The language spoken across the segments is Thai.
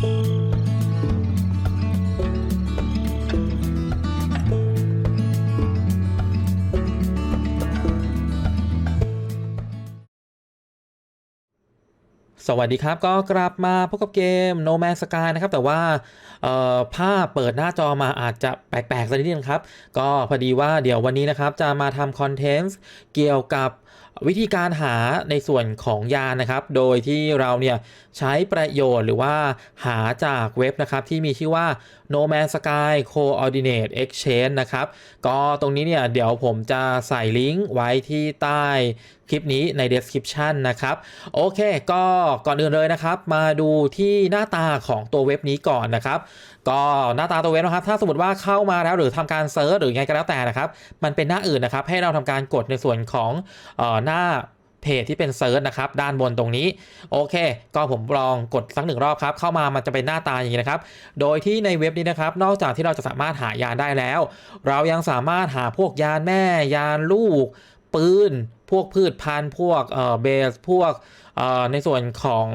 สวัสดีครับ ก็กลับมาพบกับเกม No Man's Sky นะครับ แต่ว่าภาพเปิดหน้าจอมาอาจจะแปลกๆสักนิดนึงครับ ก็พอดีว่าเดี๋ยววันนี้นะครับ จะมาทำคอนเทนต์เกี่ยวกับ วิธีการหาในส่วนของยานะครับ โดยที่เราเนี่ยใช้ประโยชน์หรือว่าหาจากเว็บนะครับที่มีชื่อว่า No Man Sky Coordinate Exchange นะครับ ก็ตรงนี้เนี่ยเดี๋ยวผมจะใส่ลิงก์ไว้ที่ใต้คลิปนี้ใน description นะครับ โอเค ก็ก่อนอื่นเลยนะครับ มาดูที่หน้าตาของตัวเว็บนี้ก่อนนะครับ ก็หน้าตาตัวเว็บนะครับ ถ้าสมมติว่าเข้ามาแล้วหรือทำการเซิร์ชหรือไงก็แล้วแต่นะครับ มันเป็นหน้าอื่นนะครับ ให้เราทำการกดในส่วนของออหน้าเพจที่เป็นเซิร์ชนะครับ ด้านบนตรงนี้ โอเค ก็ผมลองกดสักหนึ่งรอบครับ เข้ามามันจะเป็นหน้าตาอย่างนี้นะครับ โดยที่ในเว็บนี้นะครับ นอกจากที่เราจะสามารถหายานได้แล้ว เรายังสามารถหาพวกยานแม่ ยานลูก ปืน พวกพืชพันธุ์ พวกเบส พวกในส่วนของ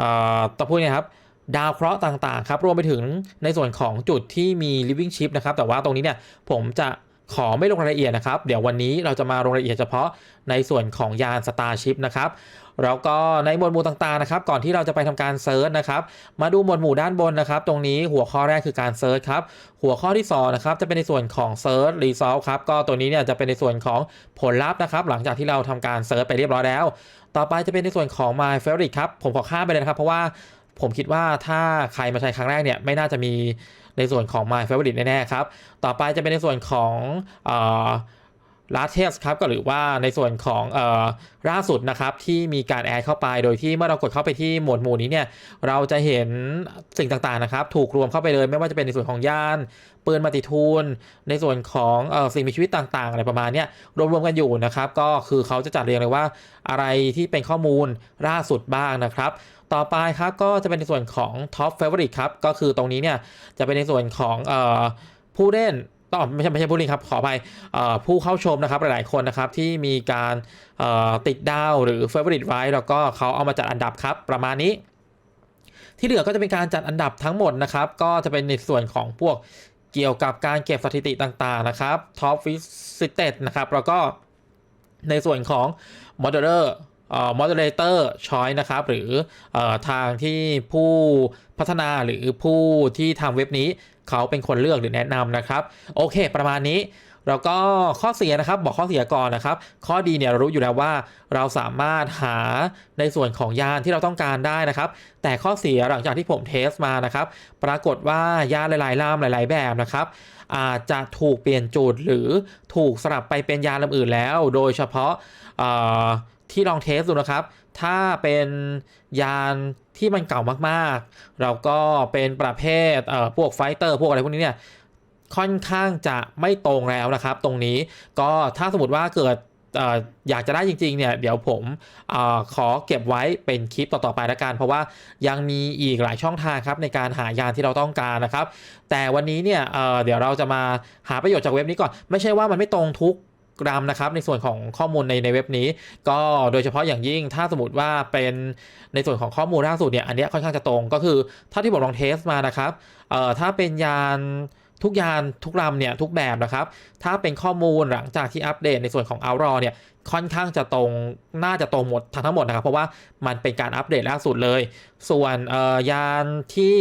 ออตะพูดนี่ยครับ ดาวเคราะห์ต่างๆ ครับ รวมไปถึงในส่วนของจุดที่มี living ship นะครับ แต่ว่าตรงนี้เนี่ยผมจะขอไม่ลงรายละเอียดนะครับ เดี๋ยววันนี้เราจะมาลงรายละเอียดเฉพาะในส่วนของยาน Starship นะครับ แล้วก็ในหมวดหมู่ต่างๆนะครับ ก่อนที่เราจะไปทำการเซิร์ชนะครับ มาดูหมวดหมู่ด้านบนนะครับ ตรงนี้หัวข้อแรกคือการเซิร์ชครับ หัวข้อที่2นะครับจะเป็นในส่วนของ Search Result ครับ ก็ตัวนี้เนี่ยจะเป็นในส่วนของผลลัพธ์นะครับ หลังจากที่เราทำการเซิร์ชไปเรียบร้อยแล้ว ต่อไปจะเป็นในส่วนของ My Favorite ครับ ผมขอข้ามไปเลยนะครับ เพราะว่า ผมคิดว่าถ้าใครมาใช้ครั้งแรกเนี่ยไม่น่าจะมีในส่วนของ My Favorite แน่ๆครับ ต่อไปจะเป็นในส่วนของอ่ อลาเทสครับก็หรือว่าในส่วนของออล่าสุดนะครับที่มีการแอดเข้าไป โดยที่เมื่อเรากดเข้าไปที่หมวดหมู่นี้เนี่ยเราจะเห็นสิ่งต่างๆนะครับ ถูกรวมเข้าไปเลยไม่ว่าจะเป็นในส่วนของยานปืนมาติทูลในส่วนของออสิ่งมีชีวิตต่างๆ อะไรประมาณนี้รวมๆกันอยู่นะครับ ก็คือเขาจะจัดเรียงเลยว่าอะไรที่เป็นข้อมูลล่าสุดบ้างนะครับต่อไปครับก็จะเป็นในส่วนของ Top Favorite ครับ ก็คือตรงนี้เนี่ยจะเป็นในส่วนของออผู้เล่น ต้องไม่ใช่ไม่ใช่ผู้เล่นครับขออภัยผู้เข้าชมนะครับหลายๆคนนะครับที่มีการติดดาวหรือ favorite ไว้แล้วก็เขาเอามาจัดอันดับครับประมาณนี้ ที่เหลือก็จะเป็นการจัดอันดับทั้งหมดนะครับ ก็จะเป็นในส่วนของพวกเกี่ยวกับการเก็บสถิติต่างๆนะครับ top visited นะครับแล้วก็ในส่วนของ moderator เอ่อ moderator choice นะครับ หรืออทางที่ผู้พัฒนาหรือผู้ที่ทำเว็บนี้ เขาเป็นคนเลือกหรือแนะนำนะครับ โอเค ประมาณนี้แล้วก็ข้อเสียนะครับบอกข้อเสียก่อนนะครับ ข้อดีเนี่ยเรารู้อยู่แล้วว่าเราสามารถหาในส่วนของยานที่เราต้องการได้นะครับ แต่ข้อเสียหลังจากที่ผมเทสมานะครับ ปรากฏว่ายานหลายๆลำหลาย ๆ แบบนะครับ อาจจะถูกเปลี่ยนจุดหรือถูกสลับไปเป็นยานลำอื่นแล้ว โดยเฉพาะที่ลองเทสดูนะครับ ถ้าเป็นยานที่มันเก่ามากๆ เราก็เป็นประเภทเอ่อพวกไฟเตอร์พวกอะไรพวกนี้เนี่ยค่อนข้างจะไม่ตรงแล้วนะครับ ตรงนี้ก็ถ้าสมมติว่าเกิดเอออยากจะได้จริงๆเนี่ยเดี๋ยวผมเออขอเก็บไว้เป็นคลิปต่อๆไปละกันเพราะว่ายังมีอีกหลายช่องทางครับในการหายานที่เราต้องการนะครับ แต่วันนี้เนี่ยเออเดี๋ยวเราจะมาหาประโยชน์จากเว็บนี้ก่อน ไม่ใช่ว่ามันไม่ตรงทุก รำนะครับในส่วนของข้อมูลในในเว็บนี้ ก็โดยเฉพาะอย่างยิ่งถ้าสมมติว่าเป็นในส่วนของข้อมูลล่าสุดเนี่ยอันนี้ค่อนข้างจะตรงก็คือถ้าที่ผมลองเทสมานะครับเอ่อถ้าเป็นยานทุกยานทุกลำเนี่ยทุกแบบนะครับ ถ้าเป็นข้อมูลหลังจากที่อัปเดตในส่วนของ o u t r a w เนี่ยค่อนข้างจะตรงน่าจะตรงหมดทั้งทั้งหมดนะครับ เพราะว่ามันเป็นการอัปเดตล่าสุดเลย ส่วนยานที่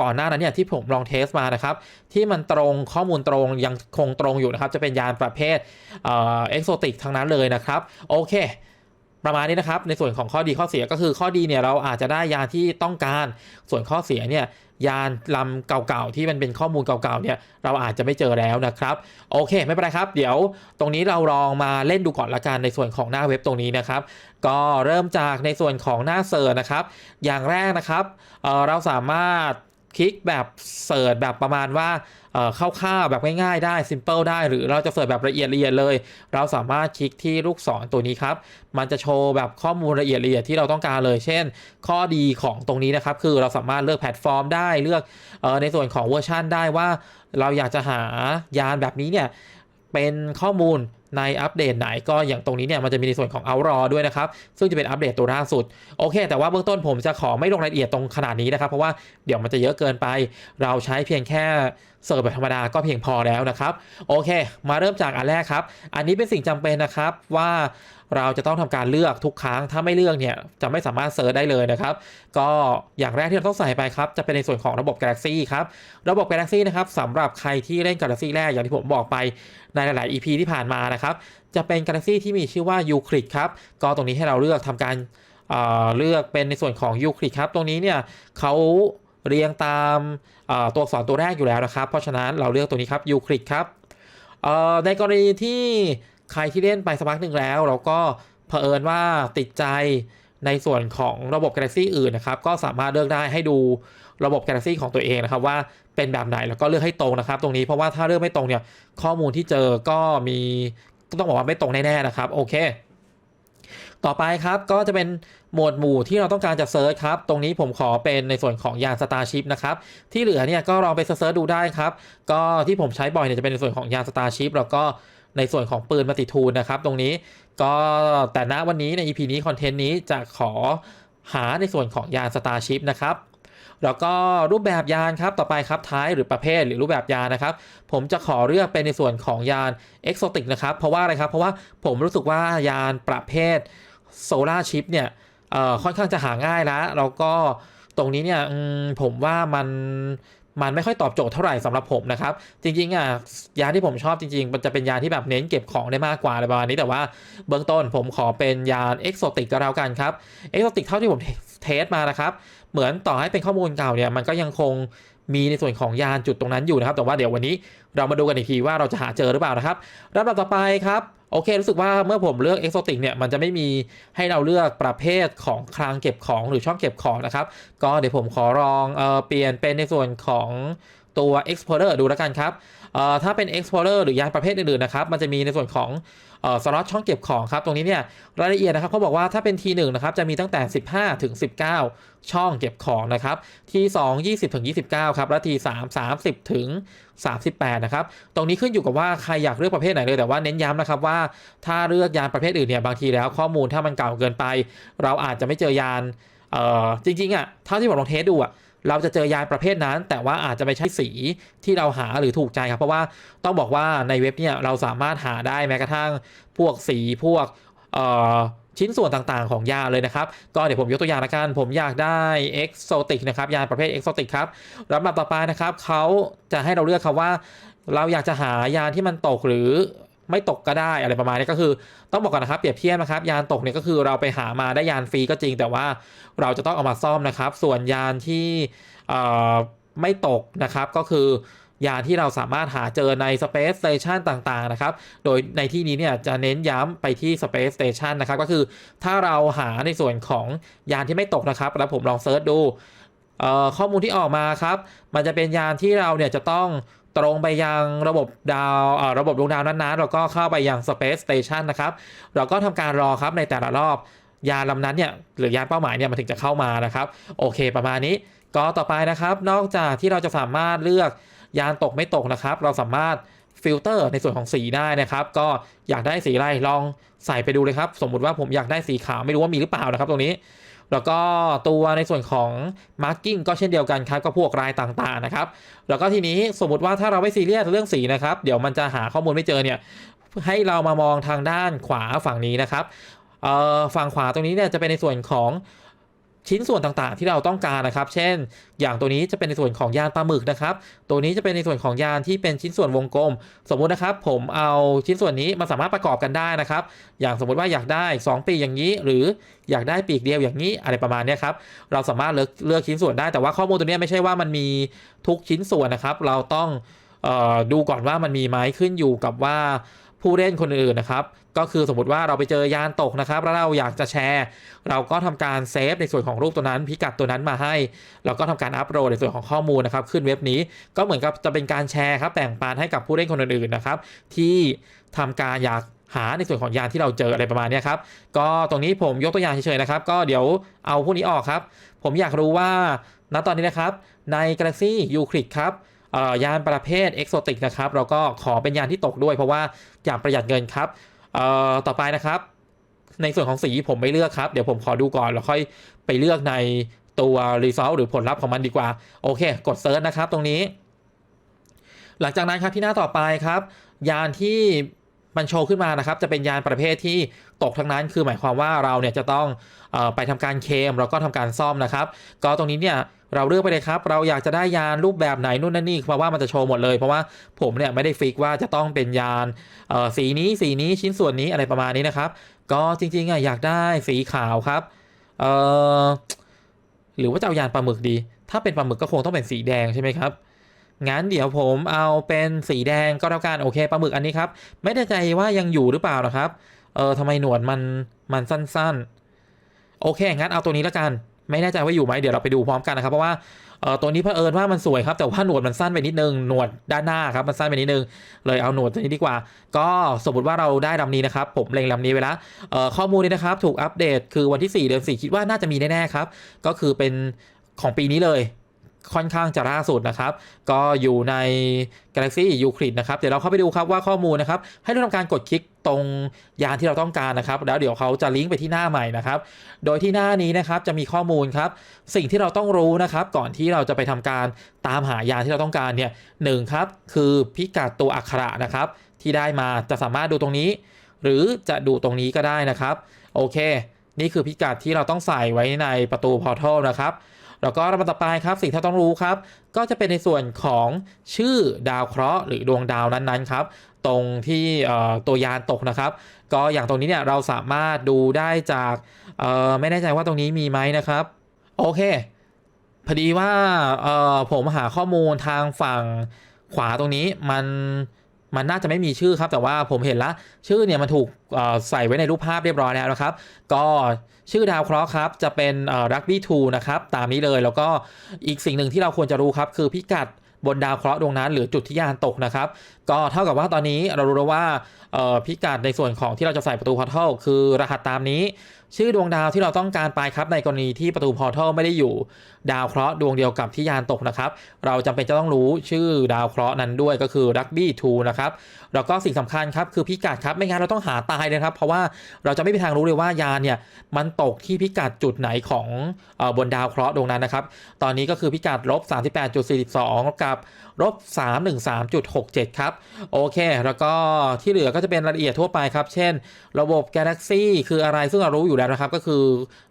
ก่อนหน้านั้นเนี่ยที่ผมลองเทสมานะครับ ที่มันตรงข้อมูลตรงยังคงตรงอยู่นะครับ จะเป็นยานประเภทเอ็กโซติกทั้งนั้นเลยนะครับ โอเค ประมาณนี้นะครับ ในส่วนของข้อดีข้อเสียก็คือข้อดีเนี่ยเราอาจจะได้ยานที่ต้องการ ส่วนข้อเสียเนี่ยยานลำเก่าๆที่มันเป็นข้อมูลเก่าๆเนี่ยเราอาจจะไม่เจอแล้วนะครับ โอเค ไม่เป็นไรครับ เดี๋ยวตรงนี้เราลองมาเล่นดูก่อนละกันในส่วนของหน้าเว็บตรงนี้นะครับ ก็เริ่มจากในส่วนของหน้าเสิร์นะครับ อย่างแรกนะครับเเราสามารถ คลิกแบบเสิร์ชแบบประมาณว่าเอ่อคร่าวๆแบบง่ายๆได้ simple ได้ หรือเราจะเสิร์ชแบบละเอียดละเอียดเลย เราสามารถคลิกที่ลูกศรตัวนี้ครับ มันจะโชว์แบบข้อมูลละเอียดละเอียดที่เราต้องการเลย เช่น ข้อดีของตรงนี้นะครับ คือเราสามารถเลือกแพลตฟอร์มได้เลือกออในส่วนของเวอร์ชันได้ว่า เราอยากจะหายานแบบนี้เนี่ยเป็นข้อมูล ในอัปเดตไหนก็อย่างตรงนี้เนี่ยมันจะมีในส่วนของ o u t r a w ด้วยนะครับ ซึ่งจะเป็นอัปเดตตัวล่าสุด โอเค แต่ว่าเบื้องต้นผมจะขอไม่ลงรายละเอียดตรงขนาดนี้นะครับ เพราะว่าเดี๋ยวมันจะเยอะเกินไป เราใช้เพียงแค่ เสิร์ฟแบบธรรมดาก็เพียงพอแล้วนะครับ โอเค มาเริ่มจากอันแรกครับ อันนี้เป็นสิ่งจำเป็นนะครับว่าเราจะต้องทำการเลือกทุกครั้ง ถ้าไม่เลือกเนี่ยจะไม่สามารถเซิร์ชได้เลยนะครับ ก็อย่างแรกที่เราต้องใส่ไปครับ จะเป็นในส่วนของระบบ Galaxy ครับ ระบบ Galaxy นะครับสำหรับใครที่เล่น Galaxy แรกอย่างที่ผมบอกไปในหลาย ๆ EP ที่ผ่านมานะครับ จะเป็น Galaxy ที่มีชื่อว่า Uclid ครับ ก็ตรงนี้ให้เราเลือกทำการเอ่อเลือกเป็นในส่วนของ Uclid ครับ ตรงนี้เนี่ยเขา เรียงตามตัวอักษรตัวแรกอยู่แล้วนะครับ เพราะฉะนั้นเราเลือกตัวนี้ครับ Uclid ครับในกรณีที่ใครที่เล่นไปสักพักหนึ่งแล้ว เราก็เผอิญว่าติดใจในส่วนของระบบ Galaxy อื่นนะครับ ก็สามารถเลือกได้ให้ดูระบบ Galaxy ของตัวเองนะครับว่าเป็นแบบไหนแล้วก็เลือกให้ตรงนะครับ ตรงนี้เพราะว่าถ้าเลือกไม่ตรงเนี่ยข้อมูลที่เจอก็มีต้องบอกว่าไม่ตรงแน่ๆนะครับโอเค ต่อไปครับก็จะเป็น หมวดหมู่ที่เราต้องการจะเซิร์ชครับ ตรงนี้ผมขอเป็นในส่วนของยาน Starship นะครับ ที่เหลือเนี่ยก็ลองไปเซิร์ชดูได้ครับ ก็ที่ผมใช้บ่อยเนี่ยจะเป็นในส่วนของยาน Starship แล้วก็ในส่วนของปืนมัติทูลนะครับ ตรงนี้ก็แต่ณวันนี้ใน EP นี้คอนเทนต์นี้จะขอหาในส่วนของยาน Starship นะครับแล้วก็รูปแบบยานครับต่อไปครับท้ายหรือประเภทหรือรูปแบบยานนะครับ ผมจะขอเลือกเป็นในส่วนของยาน Exotic นะครับเพราะว่าอะไรครับเพราะว่าผมรู้สึกว่ายานประเภทโซลาร์ชิปเนี่ย ค่อนข้างจะหาง่ายแล้วแล้วก็ตรงนี้เนี่ยผมว่ามันมันไม่ค่อยตอบโจทย์เท่าไหร่สำหรับผมนะครับ จริงๆอะยาที่ผมชอบจริงๆ มันจะเป็นยาที่แบบเน้นเก็บของได้มากกว่าอะไรประมาณนี้แต่ว่าเบื้องต้นผมขอเป็นยาเอ็กโซติกก็แล้วกันครับเอกโซติกเท่าที่ผมเทสมานะครับ เหมือนต่อให้เป็นข้อมูลเก่าเนี่ยมันก็ยังคง มีในส่วนของยานจุดตรงนั้นอยู่นะครับ แต่ว่าเดี๋ยววันนี้เรามาดูกันอีกทีว่าเราจะหาเจอหรือเปล่านะครับลำดับต่อไปครับโอเค รู้สึกว่าเมื่อผมเลือก Exotic เนี่ยมันจะไม่มีให้เราเลือกประเภทของคลังเก็บของหรือช่องเก็บของนะครับ ก็เดี๋ยวผมขอลองเออเปลี่ยนเป็นในส่วนของตัว Explorer ดูแล้วกันครับเอ่อถ้าเป็น Explorer หรือยานประเภทอื่นๆนะครับ มันจะมีในส่วนของ สล็อตช่องเก็บของครับตรงนี้เนี่ยรายละเอียดนะครับเขาบอกว่าถ้าเป็น T1 นะครับจะมีตั้งแต่ 15 ถึง 19 ช่องเก็บของนะครับ T2 20 ถึง 29 ครับและ T3 30 ถึง 38 นะครับ ตรงนี้ขึ้นอยู่กับว่าใครอยากเลือกประเภทไหนเลยแต่ว่าเน้นย้ำนะครับว่าถ้าเลือกยานประเภทอื่นเนี่ยบางทีแล้วข้อมูลถ้ามันเก่าเกินไป เราอาจจะไม่เจอยานเออจริงๆอะเท่าที่ผมลองเทสดูอะ เราจะเจอยานประเภทนั้น แต่ว่าอาจจะไม่ใช่สีที่เราหาหรือถูกใจครับ เพราะว่าต้องบอกว่าในเว็บเนี่ยเราสามารถหาได้แม้กระทั่งพวกสีพวกชิ้นส่วนต่างๆ ของยาเลยนะครับ ก็เดี๋ยวผมยกตัวอย่างละกัน ผมอยากได้ Exotic นะครับ ยาประเภท Exotic ครับลำดับต่อไปนะครับเขาจะให้เราเลือกครับว่า เราอยากจะหายาที่มันตกหรือ ไม่ตกก็ได้อะไรประมาณนี้ก็คือ ต้องบอกก่อนนะครับเปรียบเทียบนะครับ ยานตกเนี่ยก็คือเราไปหามาได้ยานฟรีก็จริง แต่ว่าเราจะต้องเอามาซ่อมนะครับ ส่วนยานที่ไม่ตกนะครับก็คือยานที่เราสามารถหาเจอใน Space Station ต่างๆ นะครับ โดยในที่นี้เนี่ยจะเน้นย้ำไปที่ Space Station นะครับ ก็คือถ้าเราหาในส่วนของยานที่ไม่ตกนะครับ แล้วผมลองเซิร์ชดูข้อมูลที่ออกมาครับ มันจะเป็นยานที่เราเนี่ยจะต้อง ตรงไปยังระบบดาวระบบดวงดาวนั้นๆแล้วก็เข้าไปยัง Space Station นะครับ เราก็ทำการรอครับในแต่ละรอบ ยานลำนั้นเนี่ยหรือยานเป้าหมายเนี่ยมันถึงจะเข้ามานะครับ โอเคประมาณนี้ ก็ต่อไปนะครับ นอกจากที่เราจะสามารถเลือกยานตกไม่ตกนะครับ เราสามารถฟิลเตอร์ในส่วนของสีได้นะครับ ก็อยากได้สีอะไรลองใส่ไปดูเลยครับ สมมุติว่าผมอยากได้สีขาวไม่รู้ว่ามีหรือเปล่านะครับ ตรงนี้ แล้วก็ตัวในส่วนของ marking ก็เช่นเดียวกันครับก็พวกรายต่างๆนะครับ แล้วก็ทีนี้สมมติว่าถ้าเราไม่ซีเรียสเรื่องสีนะครับ เดี๋ยวมันจะหาข้อมูลไม่เจอเนี่ยให้เรามามองทางด้านขวาฝั่งนี้นะครับฝั่งขวาตรงนี้เนี่ยจะเป็นในส่วนของ ชิ้นส่วนต่างๆ ที่เราต้องการนะครับ เช่น อย่างตัวนี้จะเป็นในส่วนของยานปลาหมึกนะครับ ตัวนี้จะเป็นในส่วนของยานที่เป็นชิ้นส่วนวงกลม สมมุตินะครับ ผมเอาชิ้นส่วนนี้มาสามารถประกอบกันได้นะครับ อย่างสมมุติว่าอยากได้ 2 ปีกอย่างนี้ หรืออยากได้ปีกเดียวอย่างนี้อะไรประมาณนี้ครับ เราสามารถเลือกเลือกชิ้นส่วนได้ แต่ว่าข้อมูลตัวนี้ไม่ใช่ว่ามันมีทุกชิ้นส่วนนะครับ เราต้องออดูก่อนว่ามันมีไหมขึ้นอยู่กับว่า ผู้เล่นคนอื่นนะครับ ก็คือสมมติว่าเราไปเจอยานตกนะครับ แล้วเราอยากจะแชร์ เราก็ทำการเซฟในส่วนของรูปตัวนั้น พิกัดตัวนั้นมาให้เราก็ทำการอัปโหลดในส่วนของข้อมูลนะครับ ขึ้นเว็บนี้ก็เหมือนกับจะเป็นการแชร์ครับแบ่งปันให้กับผู้เล่นคนอื่นๆนะครับ ที่ทำการอยากหาในส่วนของยานที่เราเจออะไรประมาณนี้ครับ ก็ตรงนี้ผมยกตัวอย่างเฉยๆนะครับ ก็เดี๋ยวเอาพวกนี้ออกครับ ผมอยากรู้ว่าณตอนนี้นะครับใน Galaxy Uclid ครับเอ่อ ยานประเภทเอกโซติกนะครับเราก็ขอเป็นยานที่ตกด้วย เพราะว่าอยากประหยัดเงินครับต่อไปนะครับ ในส่วนของสีผมไม่เลือกครับ เดี๋ยวผมขอดูก่อนแล้วค่อยไปเลือกในตัว result หรือผลลัพธ์ของมันดีกว่า โอเค กดเซิร์ชนะครับตรงนี้ หลังจากนั้นครับที่หน้าต่อไปครับ ยานที่มันโชว์ขึ้นมานะครับ จะเป็นยานประเภทที่ตกทั้งนั้น คือหมายความว่าเราเนี่ยจะต้องออไปทำการเคมแล้วก็ทำการซ่อมนะครับ ก็ตรงนี้เนี่ย เราเลือกไปเลยครับ เราอยากจะได้ยานรูปแบบไหนนู่นนั่นนี่เพราะว่ามันจะโชว์หมดเลยเพราะว่าผมเนี่ยไม่ได้ฟิกว่าจะต้องเป็นยานเอ่อสีนี้สีนี้ชิ้นส่วนนี้อะไรประมาณนี้นะครับ ก็จริงๆอะอยากได้สีขาวครับเออหรือว่าจะเอายานปลาหมึกดี ถ้าเป็นปลาหมึกก็คงต้องเป็นสีแดงใช่ไหมครับงั้นเดี๋ยวผมเอาเป็นสีแดงก็แล้วกันโอเคปลาหมึกอันนี้ครับ ไม่แน่ใจว่ายังอยู่หรือเปล่านะครับ เออทำไมหนวดมันมันสั้นๆ โอเค งั้นเอาตัวนี้แล้วกัน ไม่แน่ใจว่าอยู่ไหมเดี๋ยวเราไปดูพร้อมกันนะครับเพราะว่าเออตัวนี้เผอิญว่ามันสวยครับแต่ว่าหนวดมันสั้นไปนิดนึงหนวดด้านหน้าครับมันสั้นไปนิดนึงเลยเอาหนวดตัวนี้ดีกว่า ก็สมมติว่าเราได้ลำนี้นะครับ ผมเล็งลำนี้ไว้แล้วเอ่อข้อมูลนี้นะครับ ถูกอัปเดตคือวันที่ 4 เดือน4 คิดว่าน่าจะมีแน่ๆครับ ก็คือเป็นของปีนี้เลย ค่อนข้างจะล่าสุดนะครับ ก็อยู่ใน Galaxy Euclid นะครับ เดี๋ยวเราเข้าไปดูครับว่าข้อมูลนะครับ ให้เราทำการกดคลิกตรงยานที่เราต้องการนะครับ แล้วเดี๋ยวเขาจะลิงก์ไปที่หน้าใหม่นะครับ โดยที่หน้านี้นะครับจะมีข้อมูลครับ สิ่งที่เราต้องรู้นะครับ ก่อนที่เราจะไปทำการตามหายานที่เราต้องการเนี่ยหนึ่งครับ คือพิกัดตัวอักขระนะครับ ที่ได้มาจะสามารถดูตรงนี้ หรือจะดูตรงนี้ก็ได้นะครับ โอเค นี่คือพิกัดที่เราต้องใส่ไว้ในประตูพอร์ทัลนะครับ แล้วก็ลำดับต่อไปครับสิ่งที่เราต้องรู้ครับ ก็จะเป็นในส่วนของชื่อดาวเคราะห์หรือดวงดาวนั้นๆครับตรงที่ตัวยานตกนะครับ ก็อย่างตรงนี้เนี่ยเราสามารถดูได้จากไม่แน่ใจว่าตรงนี้มีไหมนะครับ โอเคพอดีว่าผมหาข้อมูลทางฝั่งขวาตรงนี้มัน มันน่าจะไม่มีชื่อครับ แต่ว่าผมเห็นละชื่อเนี่ยมันถูกใส่ไว้ในรูปภาพเรียบร้อยแล้วนะครับ ก็ชื่อดาวเคราะห์ครับ จะเป็นรักบี้ทูนะครับ ตามนี้เลยแล้วก็อีกสิ่งหนึ่งที่เราควรจะรู้ครับ คือพิกัดบนดาวเคราะห์ดวงนั้น หรือจุดที่ยานตกนะครับ ก็เท่ากับว่าตอนนี้เรารู้แล้วว่าพิกัดในส่วนของที่เราจะใส่ประตูพอร์ทัลคือรหัสตามนี้ ชื่อดวงดาวที่เราต้องการไปครับในกรณีที่ประตูพอร์ทัลไม่ได้อยู่ ดาวเคราะห์ดวงเดียวกับที่ยานตกนะครับ เราจำเป็นจะต้องรู้ชื่อดาวเคราะห์นั้นด้วยก็คือรักบี้ทูนะครับแล้วก็สิ่งสำคัญครับคือพิกัดครับไม่งั้นเราต้องหาตายเลยครับ เพราะว่าเราจะไม่มีทางรู้เลยว่ายานเนี่ยมันตกที่พิกัดจุดไหนของอบนดาวเคราะห์ดวงนั้นนะครับ ตอนนี้ก็คือพิกัดลบ38.42 กับลบ313.67 ครับ โอเค แล้วก็ที่เหลือก็จะเป็นรายละเอียดทั่วไปครับ เช่น ระบบ Galaxy คืออะไรซึ่งเรารู้อยู่แล้วนะครับ ก็คือ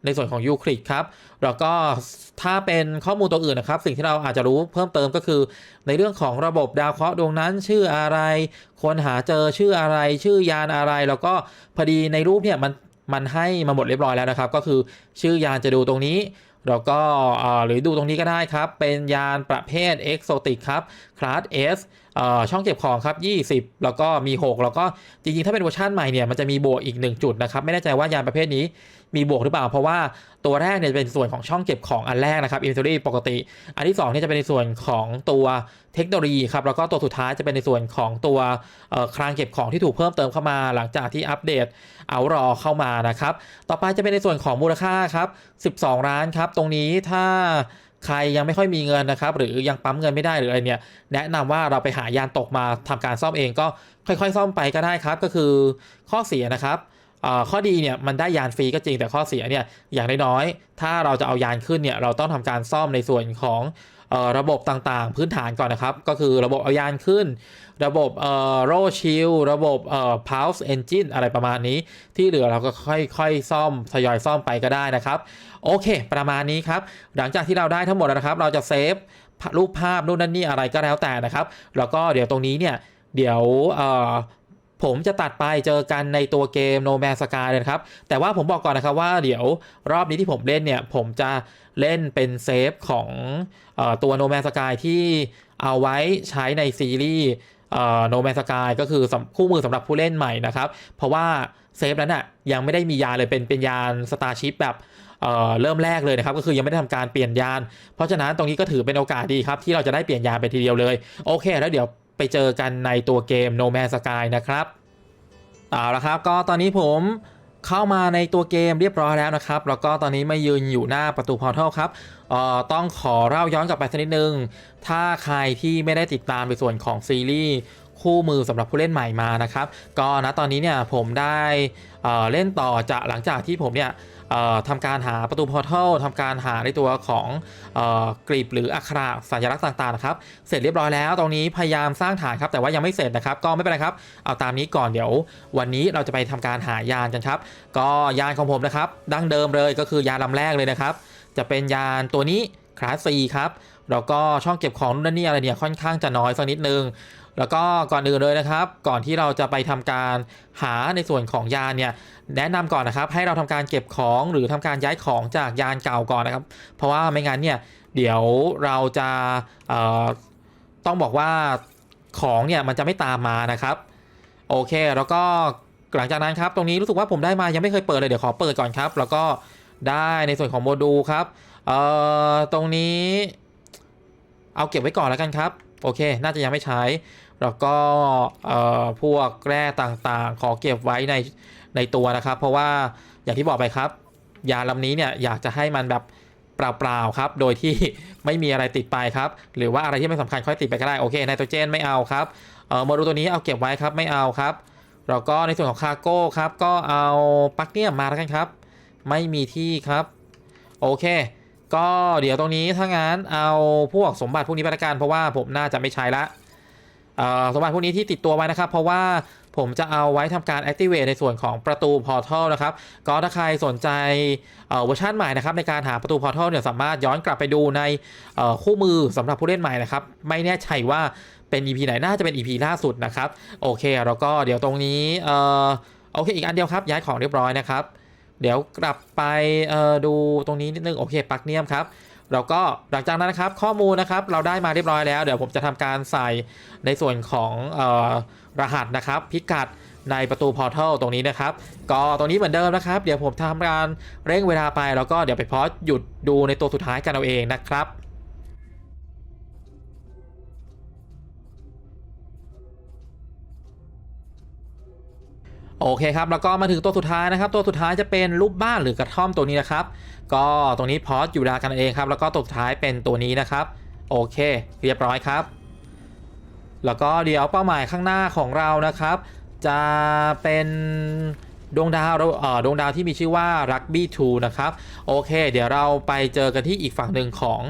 ในส่วนของ Euclid ครับ แล้วก็ถ้าเป็นข้อมูลตัวอื่นนะครับ สิ่งที่เราอาจจะรู้เพิ่มเติมก็คือ ในเรื่องของระบบดาวเคราะห์ดวงนั้น ชื่ออะไรคนหาเจอชื่ออะไร ชื่อยานอะไร แล้วก็พอดีในรูปเนี่ยมันมันให้มาหมดเรียบร้อยแล้วนะครับ ก็คือชื่อยานจะดูตรงนี้ แล้วก็หรือดูตรงนี้ก็ได้ครับ เป็นยานประเภทเอกโซติกครับคลาส S เอ่อ ช่องเก็บของครับ 20 แล้วก็มี 6 แล้วก็จริงๆ ถ้าเป็นเวอร์ชันใหม่เนี่ยมันจะมีบวกอีก 1 จุดนะครับ ไม่แน่ใจว่ายานประเภทนี้มีบวกหรือเปล่า เพราะว่าตัวแรกเนี่ยเป็นส่วนของช่องเก็บของอันแรกนะครับ inventory ปกติ อันที่2เนี่ยจะเป็นในส่วนของตัวเทคโนโลยีครับแล้วก็ตัวสุดท้ายจะเป็นในส่วนของตัวคลังเก็บของที่ถูกเพิ่มเติมเข้ามา หลังจากที่อัปเดตเอารอเข้ามานะครับต่อไปจะเป็นในส่วนของมูลค่าครับ12 ล้านครับตรงนี้ถ้า ใครยังไม่ค่อยมีเงินนะครับ หรือยังปั๊มเงินไม่ได้หรืออะไรเนี่ย แนะนำว่าเราไปหายานตกมาทำการซ่อมเองก็ค่อยๆ ซ่อมไปก็ได้ครับ ก็คือข้อเสียนะครับข้อดีเนี่ยมันได้ยานฟรีก็จริงแต่ข้อเสียเนี่ยอย่างน้อยๆถ้าเราจะเอายานขึ้นเนี่ยเราต้องทำการซ่อมในส่วนของ ระบบต่างๆ พื้นฐานก่อนนะครับ ก็คือระบบเอายานขึ้น ระบบเอ่อโรชิลระบบเอ่อ pulse engine อะไรประมาณนี้ ที่เหลือเราก็ค่อยๆซ่อมทยอยซ่อมไปก็ได้นะครับ โอเค ประมาณนี้ครับ หลังจากที่เราได้ทั้งหมดแล้วนะครับ เราจะเซฟรูปภาพนู่นนั่นนี่อะไรก็แล้วแต่นะครับ แล้วก็เดี๋ยวตรงนี้เนี่ยเดี๋ยวผมจะตัดไปเจอกันในตัวเกม No Man's Sky เลยครับ แต่ว่าผมบอกก่อนนะครับว่าเดี๋ยวรอบนี้ที่ผมเล่นเนี่ย ผมจะ เล่นเป็นเซฟของอตัว No Man's Sky ที่เอาไว้ใช้ในซีรีส์เอ่อ No Man's Sky ก็คือคู่มือสำหรับผู้เล่นใหม่นะครับ เพราะว่าเซฟนั้นอะยังไม่ได้มียานเลยเป็นเป็นยาน Starship แบบเเริ่มแรกเลยนะครับ ก็คือยังไม่ได้ทำการเปลี่ยนยาน เพราะฉะนั้นตรงนี้ก็ถือเป็นโอกาสดีครับ ที่เราจะได้เปลี่ยนยานไปทีเดียวเลย โอเค แล้วเดี๋ยวไปเจอกันในตัวเกม No Man's Sky นะครับเอาละครับ ก็ตอนนี้ผม เข้ามาในตัวเกมเรียบร้อยแล้วนะครับ แล้วก็ตอนนี้มายืนอยู่หน้าประตูพอร์ทัลครับเออต้องขอเล่าย้อนกลับไปสักนิดนึง ถ้าใครที่ไม่ได้ติดตามในส่วนของซีรีส์คู่มือสำหรับผู้เล่นใหม่มานะครับ ก็นะตอนนี้เนี่ยผมได้เเล่นต่อจากหลังจากที่ผมเนี่ย ทำการหาประตูพอร์ทัลทำการหาในตัวของออกรีบหรืออักขระสัญลักษณ์ต่างๆนะครับเสร็จเรียบร้อยแล้วตรงนี้พยายามสร้างฐานครับแต่ว่ายังไม่เสร็จนะครับก็ไม่เป็นไรครับเอาตามนี้ก่อนเดี๋ยว วันนี้เราจะไปทำการหายานกันครับ ก็ยานของผมนะครับ ดั้งเดิมเลยก็คือยานลำแรกเลยนะครับ จะเป็นยานตัวนี้คลาส C ครับแล้วก็ช่องเก็บของนู่นนี่อะไรเนี่ยค่อนข้างจะน้อยสักนิดนึง แล้วก็ก่อนอื่นเลยนะครับ ก่อนที่เราจะไปทำการหาในส่วนของยานเนี่ยแนะนำก่อนนะครับ ให้เราทำการเก็บของหรือทำการย้ายของจากยานเก่าก่อนนะครับ เพราะว่าไม่งั้นเนี่ยเดี๋ยวเราจะต้องบอกว่าของเนี่ยมันจะไม่ตามมานะครับ โอเค แล้วก็หลังจากนั้นครับ ตรงนี้รู้สึกว่าผมได้มายังไม่เคยเปิดเลยเดี๋ยวขอเปิดก่อนครับ แล้วก็ได้ในส่วนของโมดูลครับเอ่อตรงนี้เอาเก็บไว้ก่อนแล้วกันครับ โอเค น่าจะยังไม่ใช้ แล้วก็พวกแร่ต่างๆ ขอเก็บไว้ในในตัวนะครับ เพราะว่าอย่างที่บอกไปครับ ยาลำนี้เนี่ยอยากจะให้มันแบบเปล่าๆครับ โดยที่ไม่มีอะไรติดไปครับ หรือว่าอะไรที่ไม่สำคัญค่อยติดไปก็ได้ โอเคไนโตรเจนไม่เอาครับเออโมดูลตัวนี้เอาเก็บไว้ครับไม่เอาครับ แล้วก็ในส่วนของคาร์โก้ครับ ก็เอาปักเนี่ยมาแล้วกันครับ ไม่มีที่ครับ โอเค ก็เดี๋ยวตรงนี้ถ้างั้นเอาพวกสมบัติพวกนี้ไปละกันเพราะว่าผมน่าจะไม่ใช้ละสมบัติพวกนี้ที่ติดตัวไว้นะครับ เพราะว่าผมจะเอาไว้ทำการ activate ในส่วนของประตู portal นะครับ ก็ถ้าใครสนใจเวอร์ชันใหม่นะครับในการหาประตู portal เนี่ยสามารถย้อนกลับไปดูในคู่มือสำหรับผู้เล่นใหม่นะครับ ไม่แน่ใจว่าเป็น EP ไหนน่าจะเป็น EP ล่าสุดนะครับ โอเค แล้วก็เดี๋ยวตรงนี้เอ่อโอเคอีกอันเดียวครับย้ายของเรียบร้อยนะครับ เดี๋ยวกลับไปดูตรงนี้นิดนึงโอเคปักเนียมครับเราก็หลังจากนั้นนะครับข้อมูลนะครับเราได้มาเรียบร้อยแล้ว เดี๋ยวผมจะทำการใส่ในส่วนของออรหัสนะครับ พิกัดในประตูพอร์ทัลตรงนี้นะครับ ก็ตรงนี้เหมือนเดิมนะครับ เดี๋ยวผมทำการเร่งเวลาไป แล้วก็เดี๋ยวไปพอสหยุดดูในตัวสุดท้ายกันเอาเองนะครับ โอเคครับแล้วก็มาถึงตัวสุดท้ายนะครับ ตัวสุดท้ายจะเป็นรูปบ้านหรือกระท่อมตัวนี้นะครับ ก็ตรงนี้พอสอยู่เวลากันเองครับ แล้วก็ตัวสุดท้ายเป็นตัวนี้นะครับ โอเค เรียบร้อยครับ แล้วก็เดี๋ยวเป้าหมายข้างหน้าของเรานะครับ จะเป็นดวงดาวเอ่อดวงดาวที่มีชื่อว่า Rugby 2นะครับโอเค เดี๋ยวเราไปเจอกันที่อีกฝั่งหนึ่งของ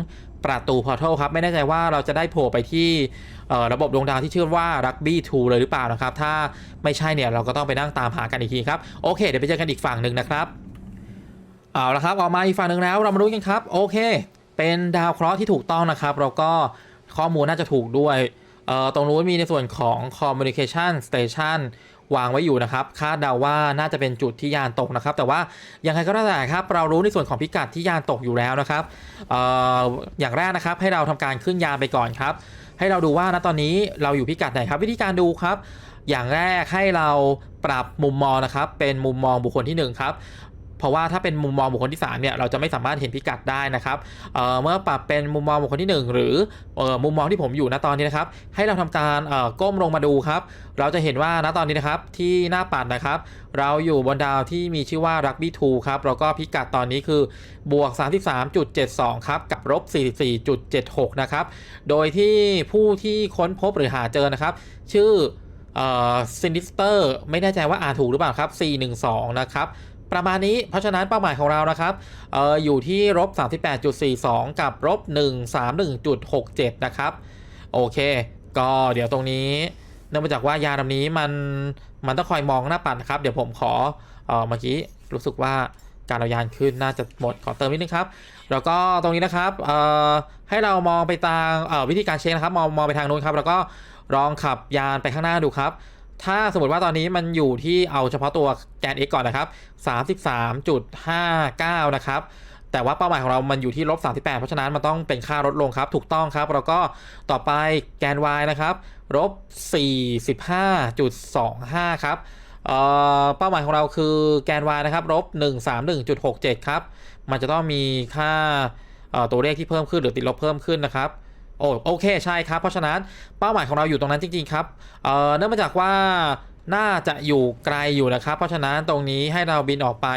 ประตูพอร์ทัลครับ ไม่แน่ใจว่าเราจะได้โผล่ไปที่ ระบบดวงดาวที่ชื่อว่า Rugby 2เลยหรือเปล่านะครับ ถ้าไม่ใช่เนี่ยเราก็ต้องไปนั่งตามหากันอีกทีครับ โอเค เดี๋ยวไปเจอกันอีกฝั่งหนึ่งนะครับ เอาละครับออกมาอีกฝั่งหนึ่งแล้วเรามาดูกันครับ โอเค เป็นดาวเคราะห์ที่ถูกต้องนะครับ แล้วก็ข้อมูลน่าจะถูกด้วยตรงนู้นมีในส่วนของ communication station วางไว้อยู่นะครับ คาดเดาว่าน่าจะเป็นจุดที่ยานตกนะครับ แต่ว่ายังไงก็แล้วแต่ครับ เรารู้ในส่วนของพิกัดที่ยานตกอยู่แล้วนะครับอออย่างแรกนะครับให้เราทำการขึ้นยานไปก่อนครับ ให้เราดูว่าณตอนนี้เราอยู่พิกัดไหนครับ วิธีการดูครับ อย่างแรกให้เราปรับมุมมองนะครับ เป็นมุมมองบุคคลที่หนึ่งครับ เพราะว่าถ้าเป็นมุมมองบุคคลที่3เนี่ยเราจะไม่สามารถเห็นพิกัดได้นะครับเเมื่อปรับเป็นมุมมองบุคคลที่ 1 หรือเอ่อมุมมองที่ผมอยู่ณตอนนี้นะครับ ให้เราทำการก้มลงมาดูครับ เราจะเห็นว่าณตอนนี้นะครับที่หน้าปัดนะครับ เราอยู่บนดาวที่มีชื่อว่า Rugby 2ครับแล้วก็พิกัดตอนนี้คือบวก 33.72 ครับ กับลบ44.76 นะครับ โดยที่ผู้ที่ค้นพบหรือหาเจอนะครับ ชื่อเอ่อซินิสเตอร์ไม่แน่ใจว่าอ่านถูกหรือเปล่าครับ 412 นะครับ ประมาณนี้เพราะฉะนั้นเป้าหมายของเรานะครับอออยู่ที่ลบ38.42 กับลบ131.67 นะครับ โอเค ก็เดี๋ยวตรงนี้ เนื่องมาจากว่ายานลำนี้มันมันต้องคอยมองหน้าปัดนะครับ เดี๋ยวผมขอเออเมื่อกี้รู้สึกว่าการเอายานขึ้นน่าจะหมดขอเติมนิดนึงครับ แล้วก็ตรงนี้นะครับให้เรามองไปทางวิธีการเช็คนะครับ มองมองไปทางนู้นครับ แล้วก็ลองขับยานไปข้างหน้าดูครับ ถ้าสมมติว่าตอนนี้มันอยู่ที่เอาเฉพาะตัวแกน x ก่อนนะครับ 33.59 นะครับ แต่ว่าเป้าหมายของเรามันอยู่ที่ลบ38 เพราะฉะนั้นมันต้องเป็นค่าลดลงครับ ถูกต้องครับ แล้วก็ต่อไปแกน y นะครับลบ45.25 ครับเอ่อเป้าหมายของเราคือแกน y นะครับลบ131.67 ครับ มันจะต้องมีค่าตัวเลขที่เพิ่มขึ้นหรือติดลบเพิ่มขึ้นนะครับ โอ้โอเคใช่ครับ เพราะฉะนั้นเป้าหมายของเราอยู่ตรงนั้นจริงๆครับเอ่อเนื่องมาจากว่าน่าจะอยู่ไกลอยู่นะครับ เพราะฉะนั้นตรงนี้ให้เราบินออกไป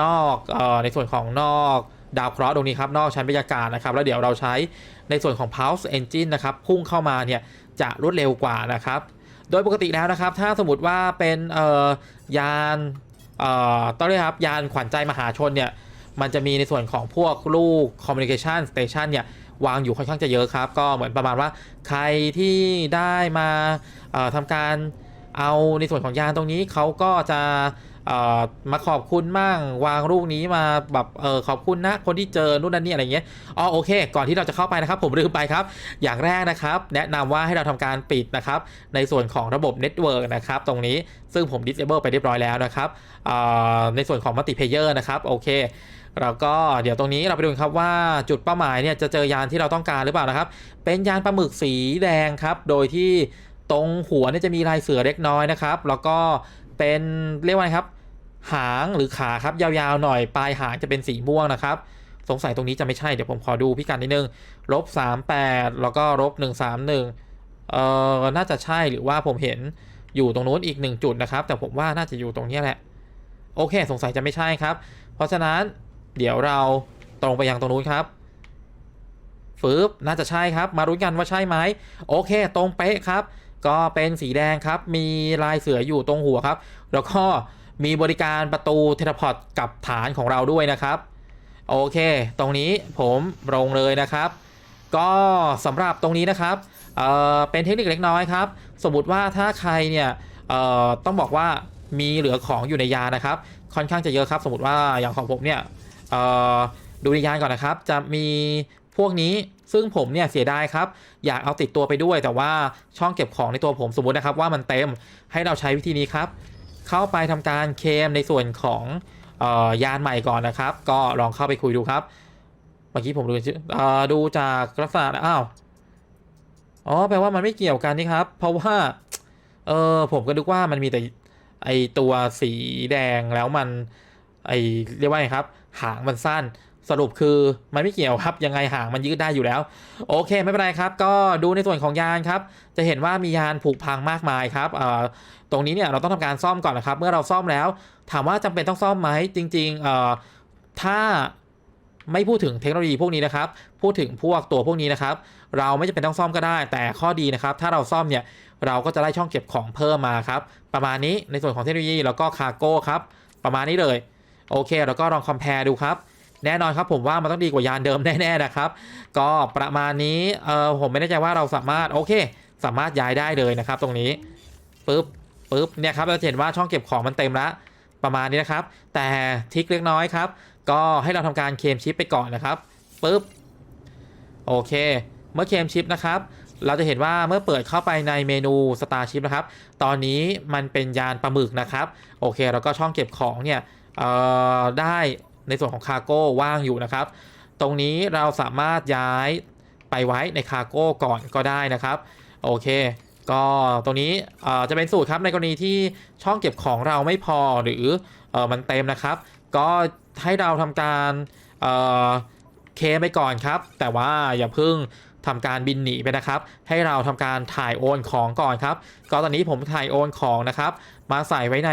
นอกออในส่วนของนอกดาวเคราะห์ตรงนี้ครับนอกชั้นบรรยากาศนะครับ แล้วเดี๋ยวเราใช้ในส่วนของ pulse engine นะครับ พุ่งเข้ามาเนี่ยจะรวดเร็วกว่านะครับ โดยปกติแล้วนะครับ ถ้าสมมติว่าเป็นยานต้องเรียกครับยานขวัญใจมหาชนเนี่ยมันจะมีในส่วนของพวกลูก communication station เนี่ย วางอยู่ค่อนข้างจะเยอะครับ ก็เหมือนประมาณว่าใครที่ได้มาเอ่อทำการเอาในส่วนของยานตรงนี้เขาก็จะมาขอบคุณมั่งวางลูกนี้มาแบบเออขอบคุณนะคนที่เจอนู่นนั่นนี่อะไรเงี้ยอ๋อโอเค ก่อนที่เราจะเข้าไปนะครับ ผมลืมไปครับ อย่างแรกนะครับ แนะนำว่าให้เราทำการปิดนะครับ ในส่วนของระบบเน็ตเวิร์กนะครับตรงนี้ซึ่งผม disable ไปเรียบร้อยแล้วนะครับในส่วนของมัลติเพเยอร์นะครับโอเค แล้วก็เดี๋ยวตรงนี้เราไปดูครับว่าจุดเป้าหมายเนี่ยจะเจอยานที่เราต้องการหรือเปล่านะครับ เป็นยานปลาหมึกสีแดงครับ โดยที่ตรงหัวเนี่ยจะมีลายเสือเล็กน้อยนะครับ แล้วก็เป็นเรียกว่าไงครับ หางหรือขาครับยาวๆหน่อยปลายหางจะเป็นสีม่วงนะครับ สงสัยตรงนี้จะไม่ใช่เดี๋ยวผมขอดูพิกัดนิดนึงลบ38แปดแล้วก็ลบ131เอ่อน่าจะใช่หรือว่าผมเห็นอยู่ตรงนู้นอีกหนึ่งจุดนะครับ แต่ผมว่าน่าจะอยู่ตรงนี้แหละ โอเค สงสัยจะไม่ใช่ครับ เพราะฉะนั้น เดี๋ยวเราตรงไปยังตรงนู้นครับฟืบน่าจะใช่ครับ มารู้กันว่าใช่ไหมโอเค ตรงเป๊ะครับ ก็เป็นสีแดงครับ มีลายเสืออยู่ตรงหัวครับ แล้วก็มีบริการประตูเทเลพอร์ตกับฐานของเราด้วยนะครับ โอเค ตรงนี้ผมลงเลยนะครับ ก็สำหรับตรงนี้นะครับเอ่อเป็นเทคนิคเล็กน้อยครับ สมมติว่าถ้าใครเนี่ยเอ่อต้องบอกว่ามีเหลือของอยู่ในยานะครับ ค่อนข้างจะเยอะครับ สมมติว่าอย่างของผมเนี่ย ดูในยานก่อนนะครับ จะมีพวกนี้ซึ่งผมเนี่ยเสียดายครับ อยากเอาติดตัวไปด้วย แต่ว่าช่องเก็บของในตัวผมสมมตินะครับ ว่ามันเต็มให้เราใช้วิธีนี้ครับ เข้าไปทำการเคมในส่วนของออยานใหม่ก่อนนะครับ ก็ลองเข้าไปคุยดูครับ เมื่อกี้ผมดูชื่อดูจากลักษณะอ้าวอ๋อแปลว่ามันไม่เกี่ยวกันนี่ครับ เพราะว่าเออผมก็นึกว่ามันมีแต่ไอตัวสีแดงแล้วมันไอเรียกว่าไงครับ หางมันสั้น สรุปคือมันไม่เกี่ยวครับ ยังไงหางมันยืดได้อยู่แล้ว โอเค ไม่เป็นไรครับ ก็ดูในส่วนของยานครับ จะเห็นว่ามียานผุพังมากมายครับตรงนี้เนี่ยเราต้องทำการซ่อมก่อนนะครับ เมื่อเราซ่อมแล้ว ถามว่าจำเป็นต้องซ่อมไหมจริงๆถ้าไม่พูดถึงเทคโนโลยีพวกนี้นะครับ พูดถึงพวกตัวพวกนี้นะครับ เราไม่จำเป็นต้องซ่อมก็ได้ แต่ข้อดีนะครับ ถ้าเราซ่อมเนี่ย เราก็จะได้ช่องเก็บของเพิ่มมาครับ ประมาณนี้ในส่วนของเทคโนโลยีแล้วก็คาร์โก้ครับ ประมาณนี้เลย โอเค แล้วก็ลองคอมเพลดูครับ แน่นอนครับผมว่ามันต้องดีกว่ายานเดิมแน่ๆนะครับ ก็ประมาณนี้เออผมไม่แน่ใจว่าเราสามารถโอเค สามารถย้ายได้เลยนะครับ ตรงนี้ปึ๊บปึ๊บเนี่ยครับเราจะเห็นว่าช่องเก็บของมันเต็มล้วประมาณนี้นะครับ แต่ทิกเล็กน้อยครับ ก็ให้เราทำการเคมชิปไปก่อนนะครับปึ๊บโอเค เมื่อเคมชิปนะครับเราจะเห็นว่าเมื่อเปิดเข้าไปในเมนู Starship นะครับ ตอนนี้มันเป็นยานปลาหมึกนะครับ โอเค แล้วก็ช่องเก็บของเนี่ย ได้ในส่วนของคาร์โก้ว่างอยู่นะครับ ตรงนี้เราสามารถย้ายไปไว้ในคาร์โก้ก่อนก็ได้นะครับ โอเค ก็ตรงนี้จะเป็นสูตรครับในกรณีที่ช่องเก็บของเราไม่พอหรืออมันเต็มนะครับ ก็ให้เราทำการเคไปก่อนครับ แต่ว่าอย่าเพิ่งทำการบินหนีไปนะครับ ให้เราทำการถ่ายโอนของก่อนครับ ก็ตอนนี้ผมถ่ายโอนของนะครับ มาใส่ไว้ใน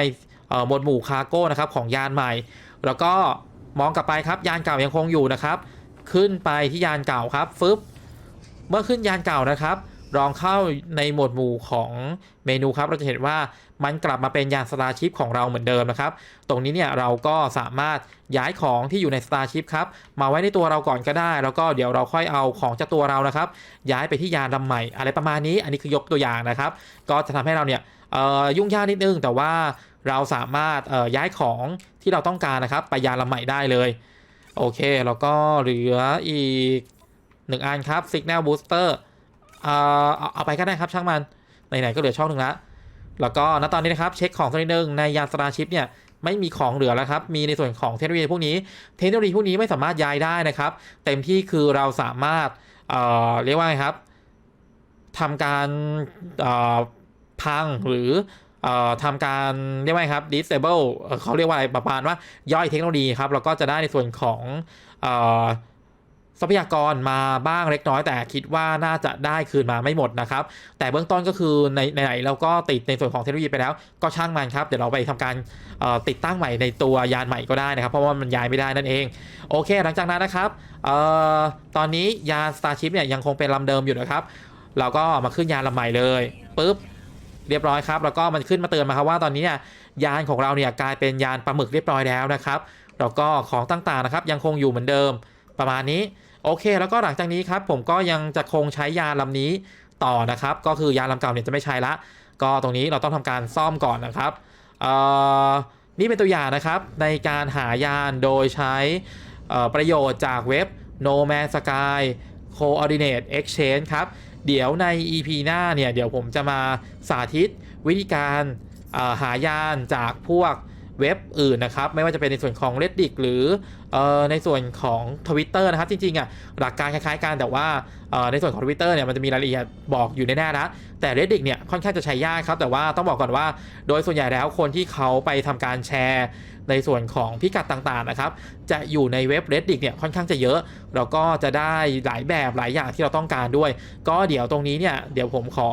หมวดหมู่คาร์โก้นะครับของยานใหม่ แล้วก็มองกลับไปครับยานเก่ายังคงอยู่นะครับ ขึ้นไปที่ยานเก่าครับฟึบเมื่อขึ้นยานเก่านะครับลองเข้าในหมวดหมู่ของเมนูครับ เราจะเห็นว่ามันกลับมาเป็นยาน Starship ของเราเหมือนเดิมนะครับ ตรงนี้เนี่ยเราก็สามารถย้ายของที่อยู่ใน Starship ครับ มาไว้ในตัวเราก่อนก็ได้ แล้วก็เดี๋ยวเราค่อยเอาของจากตัวเรานะครับ ย้ายไปที่ยานลำใหม่ อะไรประมาณนี้ อันนี้คือยกตัวอย่างนะครับ ก็จะทำให้เราเนี่ยเอ่ยุ่งยากนิดนึงแต่ว่า เราสามารถย้ายของที่เราต้องการนะครับ ไปยานลำใหม่ได้เลย โอเค แล้วก็เหลืออีกหนึ่งอันครับ Signal Booster เอ่อเอาเอาไปก็ได้ครับช่างมัน ไหนๆก็เหลือช่องหนึ่งละแล้วก็ณตอนนี้นะครับเช็คของสักนิดนึงในยานสตาร์ชิพเนี่ยไม่มีของเหลือแล้วครับ มีในส่วนของเทคโนโลยีพวกนี้ เทคโนโลยีพวกนี้ไม่สามารถย้ายได้นะครับ เต็มที่คือเราสามารถเเรียกว่าไงครับทำการพังหรือ ทำการเรียกว่าครับ disable เขาเรียกว่าอะไรประมาณว่าย่อยเทคโนโลยีครับแล้วก็จะได้ในส่วนของทรัพยากรมาบ้างเล็กน้อย แต่คิดว่าน่าจะได้คืนมาไม่หมดนะครับ แต่เบื้องต้นก็คือในไหนเราก็ติดในส่วนของเทคโนโลยีไปแล้ว ก็ช่างมันครับ เดี๋ยวเราไปทำการติดตั้งใหม่ในตัวยานใหม่ก็ได้นะครับ เพราะว่ามันย้ายไม่ได้นั่นเอง โอเค หลังจากนั้นนะครับออตอนนี้ยาน Starship เนี่ยยังคงเป็นลำเดิมอยู่นะครับ เราก็มาขึ้นยานลำใหม่เลยปุ๊บ เรียบร้อยครับแล้วก็มันขึ้นมาเตือนมาครับว่าตอนนี้เนี่ยยานของเราเนี่ยกลายเป็นยานปลาหมึกเรียบร้อยแล้วนะครับแล้วก็ของต่างๆนะครับยังคงอยู่เหมือนเดิมประมาณนี้โอเค แล้วก็หลังจากนี้ครับผมก็ยังจะคงใช้ยานลำนี้ต่อนะครับ ก็คือยานลำเก่าเนี่ยจะไม่ใช้ละ ก็ตรงนี้เราต้องทำการซ่อมก่อนนะครับนี่เป็นตัวอย่างนะครับในการหายานโดยใช้ประโยชน์จากเว็บ No Man Sky Coordinate Exchange ครับ เดี๋ยวใน EP หน้าเนี่ย เดี๋ยวผมจะมาสาธิตวิธีการหายานจากพวก เว็บอื่นนะครับ ไม่ว่าจะเป็นในส่วนของ Reddit หรือในส่วนของ Twitter นะครับจริงๆอะหลักการคล้ายๆกันแต่ว่าในส่วนของ Twitter เนี่ยมันจะมีรายละเอียดบอกอยู่ในหน้าละแต่ Reddit เนี่ยค่อนข้างจะใช้ยากครับ แต่ว่าต้องบอกก่อนว่า โดยส่วนใหญ่แล้วคนที่เขาไปทำการแชร์ในส่วนของพิกัดต่างๆนะครับ จะอยู่ในเว็บ Reddit เนี่ยค่อนข้างจะเยอะ แล้วก็จะได้หลายแบบหลายอย่างที่เราต้องการด้วย ก็เดี๋ยวตรงนี้เนี่ยเดี๋ยวผมขอ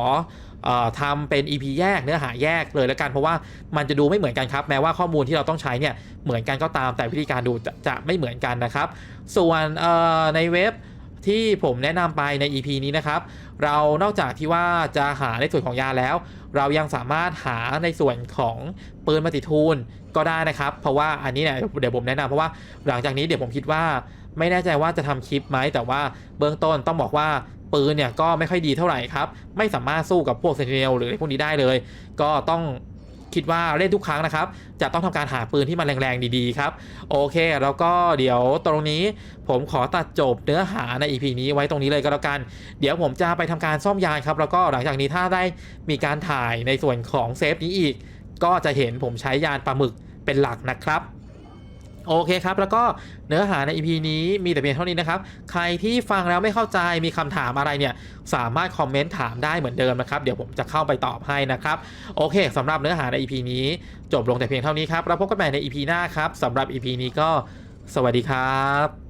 ทำเป็น EP แยกเนื้อหาแยกเลยแล้วกันเพราะว่ามันจะดูไม่เหมือนกันครับ แม้ว่าข้อมูลที่เราต้องใช้เนี่ยเหมือนกันก็ตามแต่วิธีการดูจะจะไม่เหมือนกันนะครับ ส่วนในเว็บที่ผมแนะนำไปใน EP นี้นะครับ เรานอกจากที่ว่าจะหาในส่วนของยาแล้ว เรายังสามารถหาในส่วนของปืนมัลติทูลก็ได้นะครับ เพราะว่าอันนี้เนี่ยเดี๋ยวผมแนะนำเพราะว่าหลังจากนี้เดี๋ยวผมคิดว่าไม่แน่ใจว่าจะทำคลิปไหมแต่ว่าเบื้องต้นต้องบอกว่า ปืนเนี่ยก็ไม่ค่อยดีเท่าไหร่ครับไม่สามารถสู้กับพวกเซนติเนลหรือพวกนี้ได้เลย ก็ต้องคิดว่าเล่นทุกครั้งนะครับจะต้องทำการหาปืนที่มันแรงๆดีๆครับ โอเคแล้วก็เดี๋ยวตรงนี้ผมขอตัดจบเนื้อหาใน EP นี้ไว้ตรงนี้เลยก็แล้วกัน เดี๋ยวผมจะไปทำการซ่อมยานครับ แล้วก็หลังจากนี้ถ้าได้มีการถ่ายในส่วนของเซฟนี้อีก ก็จะเห็นผมใช้ยานปลาหมึกเป็นหลักนะครับ โอเคครับ แล้วก็เนื้อหาใน EP นี้มีแต่เพียงเท่านี้นะครับ ใครที่ฟังแล้วไม่เข้าใจมีคำถามอะไรเนี่ย สามารถคอมเมนต์ถามได้เหมือนเดิมนะครับ เดี๋ยวผมจะเข้าไปตอบให้นะครับ โอเคสำหรับเนื้อหาใน EP นี้ จบลงแต่เพียงเท่านี้ครับเราพบกันใหม่ใน EP หน้าครับสำหรับ EP นี้ก็ สวัสดีครับ